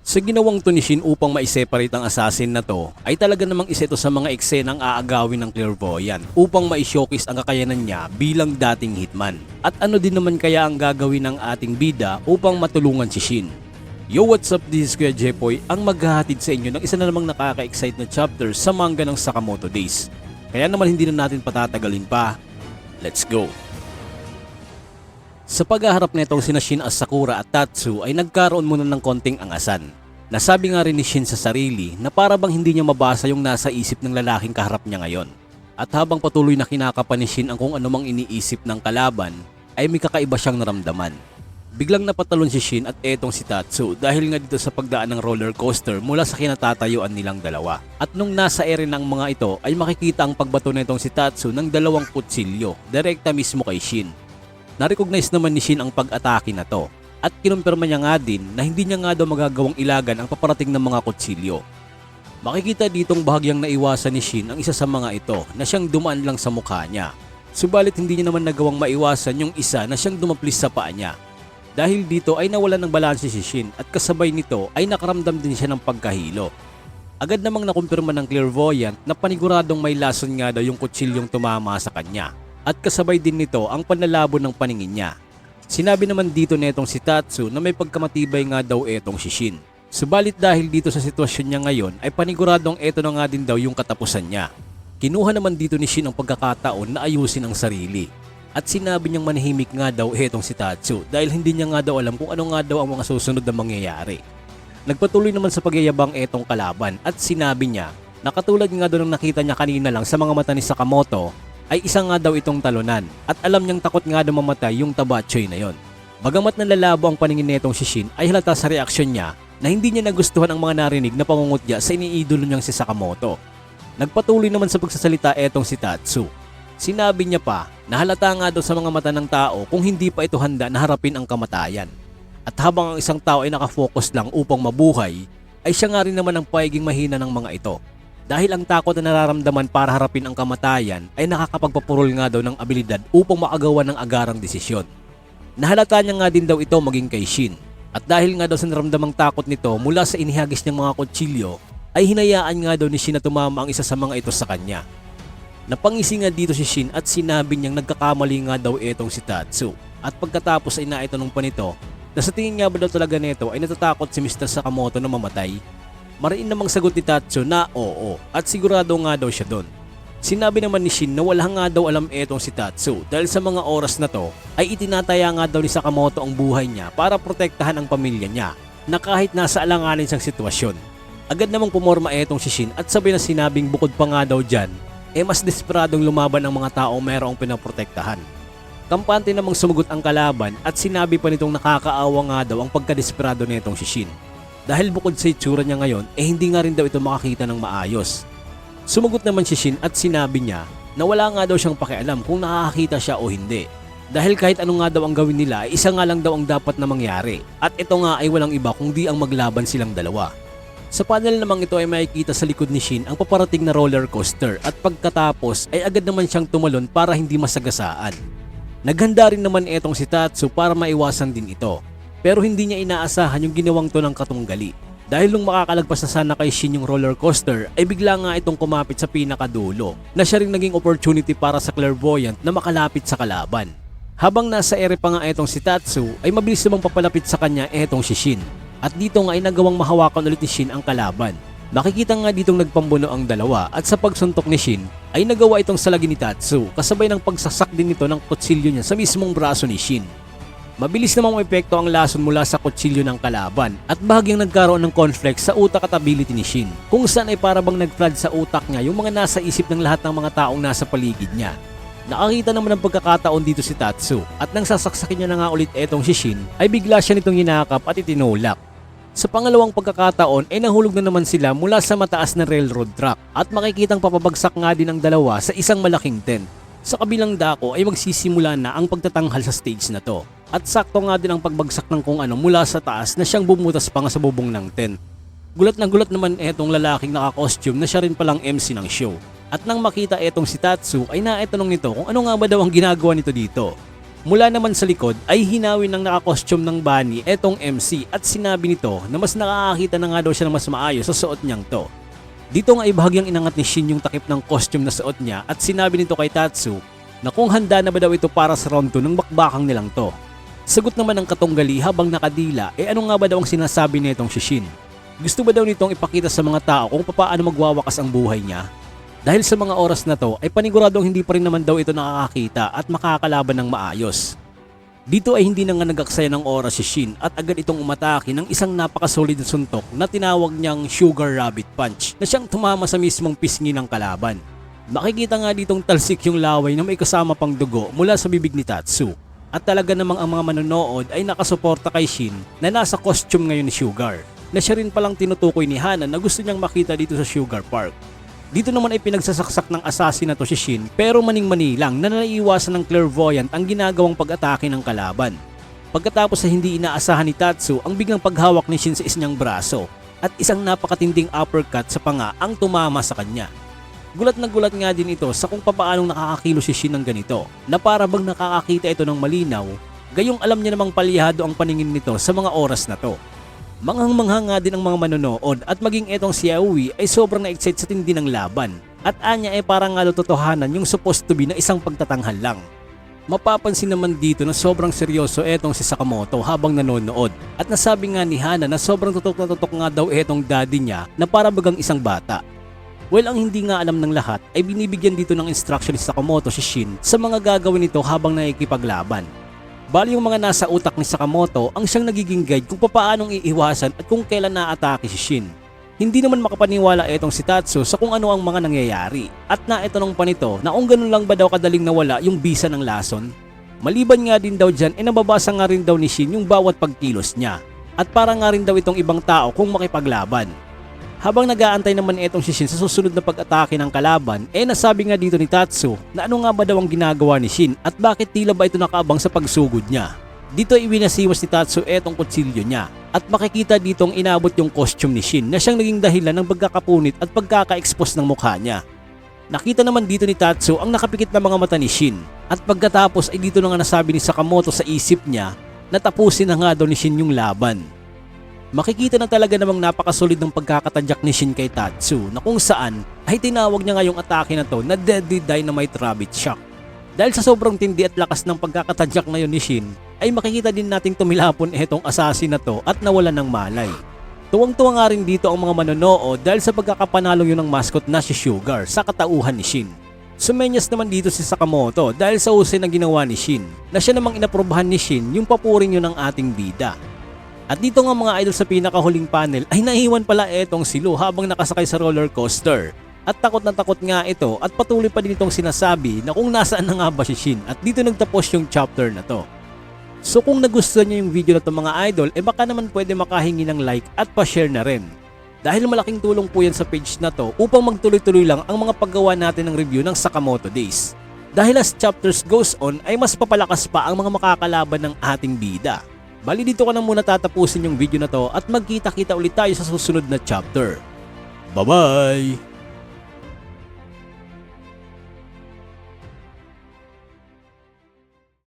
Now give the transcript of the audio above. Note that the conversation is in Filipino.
Sa ginawang to ni Shin upang ma-separate ang assassin na to, ay talaga namang isa ito sa mga eksenang aagawin ng clairvoyant upang ma-showcase ang kakayanan niya bilang dating hitman. At ano din naman kaya ang gagawin ng ating bida upang matulungan si Shin? Yo, what's up? This is Kuya Jepoy, ang maghahatid sa inyo ng isa na namang nakaka-excite na chapter sa manga ng Sakamoto Days. Kaya naman hindi na natin patatagalin pa. Let's go! Sa paghaharap nitong sina Shin as Sakura at Tatsu ay nagkaroon muna ng konting angasan. Nasabi nga rin ni Shin sa sarili na para bang hindi niya mabasa yung nasa isip ng lalaking kaharap niya ngayon. At habang patuloy na kinakapa ni Shin ang kung anumang iniisip ng kalaban, ay may kakaiba siyang naramdaman. Biglang napatalon si Shin at etong si Tatsu dahil nga dito sa pagdaan ng roller coaster mula sa kinatatayuan nilang dalawa. At nung nasa ere ng mga ito ay makikita ang pagbato nitong si Tatsu ng dalawang kutsilyo, direkta mismo kay Shin. Narecognize naman ni Shin ang pag-atake na to at kinumpirma niya nga din na hindi niya nga daw magagawang ilagan ang paparating ng mga kutsilyo. Makikita ditong bahagyang naiwasan ni Shin ang isa sa mga ito na siyang dumaan lang sa mukha niya. Subalit hindi niya naman nagawang maiwasan yung isa na siyang dumaplis sa paa niya. Dahil dito ay nawalan ng balanse si Shin at kasabay nito ay nakaramdam din siya ng pagkahilo. Agad namang nakumpirma ng clairvoyant na paniguradong may lason nga daw yung kutsilyong tumama sa kanya at kasabay din nito ang panlalabo ng paningin niya. Sinabi naman dito netong si Tatsu na may pagkamatibay nga daw etong si Shin. Subalit dahil dito sa sitwasyon niya ngayon ay paniguradong eto na nga din daw yung katapusan niya. Kinuha naman dito ni Shin ang pagkakataon na ayusin ang sarili. At sinabi niyang manahimik nga daw etong si Tatsu dahil hindi niya nga daw alam kung ano nga daw ang mga susunod na mangyayari. Nagpatuloy naman sa pagyayabang etong kalaban at sinabi niya na katulad nga daw ng nakita niya kanina lang sa mga mata ni Sakamoto ay isa nga daw itong talunan at alam niyang takot nga daw mamatay yung tabachoy na yon. Bagamat nalalabo ang paningin netong si Shin ay halata sa reaksyon niya na hindi niya nagustuhan ang mga narinig na pangungutya sa iniidolo niyang si Sakamoto. Nagpatuloy naman sa pagsasalita etong si Tatsu. Sinabi niya pa na halata nga daw sa mga mata ng tao kung hindi pa ito handa na harapin ang kamatayan. At habang ang isang tao ay nakafocus lang upang mabuhay, ay siya nga rin naman ang paiging mahina ng mga ito. Dahil ang takot na nararamdaman para harapin ang kamatayan ay nakakapagpapurol nga daw ng abilidad upang makagawa ng agarang desisyon. Nahalata niya nga din daw ito maging kay Shin. At dahil nga daw sa naramdamang takot nito mula sa inihagis niyang mga kutsilyo, ay hinayaan nga daw ni Shin na tumama ang isa sa mga ito sa kanya. Napangisi nga dito si Shin at sinabi niyang nagkakamali nga daw itong si Tatsu. At pagkatapos ay naitanong pa nito na sa tingin nga ba daw talaga nito ay natatakot si Mr. Sakamoto na mamatay? Mariin namang sagot ni Tatsu na oo at sigurado nga daw siya doon. Sinabi naman ni Shin na wala nga daw alam etong si Tatsu dahil sa mga oras na to ay itinataya nga daw ni Sakamoto ang buhay niya para protektahan ang pamilya niya na kahit nasa alanganin siyang sitwasyon. Agad namang pumorma etong si Shin at sabay na sinabing bukod pa nga daw dyan, eh mas desperadong lumaban ang mga tao mayroong pinaprotektahan. Kampante namang sumugot ang kalaban at sinabi pa nitong nakakaawa nga daw ang pagkadesperado nitong si Shin. Dahil bukod sa itsura niya ngayon, eh hindi nga rin daw ito makakita ng maayos. Sumugot naman si Shin at sinabi niya na wala nga daw siyang pakialam kung nakakakita siya o hindi. Dahil kahit ano nga daw ang gawin nila, ay isa nga lang daw ang dapat na mangyari. At ito nga ay walang iba kundi ang maglaban silang dalawa. Sa panel namang ito ay makikita sa likod ni Shin ang paparating na roller coaster at pagkatapos ay agad naman siyang tumalon para hindi masagasaan. Naghanda rin naman etong si Tatsu para maiwasan din ito. Pero hindi niya inaasahan yung ginawang to ng katunggali. Dahil nung makakalagpas na sana kay Shin yung roller coaster ay bigla nga itong kumapit sa pinakadulo na siya rin naging opportunity para sa clairvoyant na makalapit sa kalaban. Habang nasa ere pa nga etong si Tatsu ay mabilis namang papalapit sa kanya etong si Shin. At dito nga ay nagawang mahawakan ulit ni Shin ang kalaban. Makikita nga ditong nagpambuno ang dalawa at sa pagsuntok ni Shin ay nagawa itong salagi ni Tatsu kasabay ng pagsasak din nito ng kutsilyo niya sa mismong braso ni Shin. Mabilis namang epekto ang lason mula sa kutsilyo ng kalaban at bahagyang nagkaroon ng conflict sa utak at ability ni Shin kung saan ay parabang nag-flood sa utak niya yung mga nasa isip ng lahat ng mga taong nasa paligid niya. Nakakita naman ng pagkakataon dito si Tatsu at nang sasaksakin niya na nga ulit etong si Shin ay bigla siya nitong hinakap at itinulak. Sa pangalawang pagkakataon ay nahulog na naman sila mula sa mataas na railroad track at makikitang papabagsak nga din ang dalawa sa isang malaking tent. Sa kabilang dako ay magsisimula na ang pagtatanghal sa stage na to. At sakto nga din ang pagbagsak ng kung ano mula sa taas na siyang bumutas pa nga sa bubong ng tent. Gulat na gulat naman etong lalaking naka-costume na siya rin palang MC ng show. At nang makita etong si Tatsu ay naitanong nito kung ano nga ba daw ang ginagawa nito dito. Mula naman sa likod ay hinawi ng nakakostume ng bunny etong MC at sinabi nito na mas nakakakita na nga daw siya ng mas maayos sa suot niyang to. Dito nga ay bahagyang inangat ni Shin yung takip ng costume na suot niya at sinabi nito kay Tatsu na kung handa na ba daw ito para sa round 2 ng bakbakang nilang to. Sagot naman ng katunggali habang nakadila eh ano nga ba daw ang sinasabi nitong si Shin? Gusto ba daw nitong ipakita sa mga tao kung papaano magwawakas ang buhay niya? Dahil sa mga oras na to ay paniguradong hindi pa rin naman daw ito nakakakita at makakalaban ng maayos. Dito ay hindi na nga nagaksaya ng oras si Shin at agad itong umatake ng isang napakasolid na suntok na tinawag niyang Sugar Rabbit Punch na siyang tumama sa mismong pisngi ng kalaban. Makikita nga ditong talsik yung laway na may kasama pang dugo mula sa bibig ni Tatsu. At talaga namang ang mga manonood ay nakasuporta kay Shin na nasa costume ngayon ni Sugar na siya rin palang tinutukoy ni Hana na gusto niyang makita dito sa Sugar Park. Dito naman ay pinagsasaksak ng assassin na to si Shin pero maning-mani lang na naiiwasan ng clairvoyant ang ginagawang pag-atake ng kalaban. Pagkatapos sa hindi inaasahan ni Tatsu ang biglang paghawak ni Shin sa isang braso at isang napakatinding uppercut sa panga ang tumama sa kanya. Gulat na gulat nga din ito sa kung papaanong nakakakilo si Shin ng ganito na para bang nakakakita ito ng malinaw gayong alam niya namang palyado ang paningin nito sa mga oras na to. Manghang-mangha nga din ang mga manonood at maging etong si Aoi ay sobrang na-excite sa tindi ng laban. At anya ay parang nga totohanan yung supposed to be na isang pagtatanghal lang. Mapapansin naman dito na sobrang seryoso etong si Sakamoto habang nanonood. At nasabi nga ni Hana na sobrang tutok na tutok nga daw etong daddy niya na para bagang isang bata. Well, ang hindi nga alam ng lahat ay binibigyan dito ng instruction ni Sakamoto si Shin sa mga gagawin nito habang nakikipaglaban. Bali yung mga nasa utak ni Sakamoto ang siyang nagiging guide kung papaanong iiwasan at kung kailan naatake si Shin. Hindi naman makapaniwala itong si Tatsu sa kung ano ang mga nangyayari. At naitanong pa nito na kung ganun lang ba daw kadaling nawala yung bisa ng lason. Maliban nga din daw dyan, e nababasa nga rin daw ni Shin yung bawat pagkilos niya. At para nga rin daw itong ibang tao kung makipaglaban. Habang nag-aantay naman itong si Shin sa susunod na pag-atake ng kalaban, eh nasabi nga dito ni Tatsu na ano nga ba daw ang ginagawa ni Shin at bakit tila ba ito nakaabang sa pagsugod niya. Dito ay winasiwas ni Tatsu etong kutsilyo niya at makikita ditong inabot yung costume ni Shin na siyang naging dahilan ng pagkakapunit at pagkaka-expose ng mukha niya. Nakita naman dito ni Tatsu ang nakapikit na mga mata ni Shin at pagkatapos ay dito na nga nasabi ni Sakamoto sa isip niya na tapusin na nga daw ni Shin yung laban makikita na talaga namang napakasolid ng pagkakatadyak ni Shin kay Tatsu na kung saan ay tinawag niya ngayong atake na to na Deadly Dynamite Rabbit Shock. Dahil sa sobrang tindi at lakas ng pagkakatadyak ngayon ni Shin, ay makikita din nating tumilapon itong assassin na to at nawalan ng malay. Tuwang-tuwa nga rin dito ang mga manonood dahil sa pagkakapanalo yun ng mascot na si Sugar sa katauhan ni Shin. Sumenyas naman dito si Sakamoto dahil sa usay na ginawa ni Shin na siya namang inaprobahan ni Shin yung papurin yun ng ating bida. At dito nga mga idol sa pinakahuling panel ay naiwan pala etong si Lu habang nakasakay sa roller coaster. At takot na takot nga ito at patuloy pa din itong sinasabi na kung nasaan na nga ba si Shin at dito nagtapos yung chapter na to. So kung nagustuhan niyo yung video na to mga idol, eh baka naman pwede makahingi ng like at pa-share na rin. Dahil malaking tulong po yan sa page na to upang magtuloy-tuloy lang ang mga paggawa natin ng review ng Sakamoto Days. Dahil as chapters goes on ay mas papalakas pa ang mga makakalaban ng ating bida. Bali dito ko na muna tatapusin yung video na to at magkita-kita ulit tayo sa susunod na chapter. Bye-bye!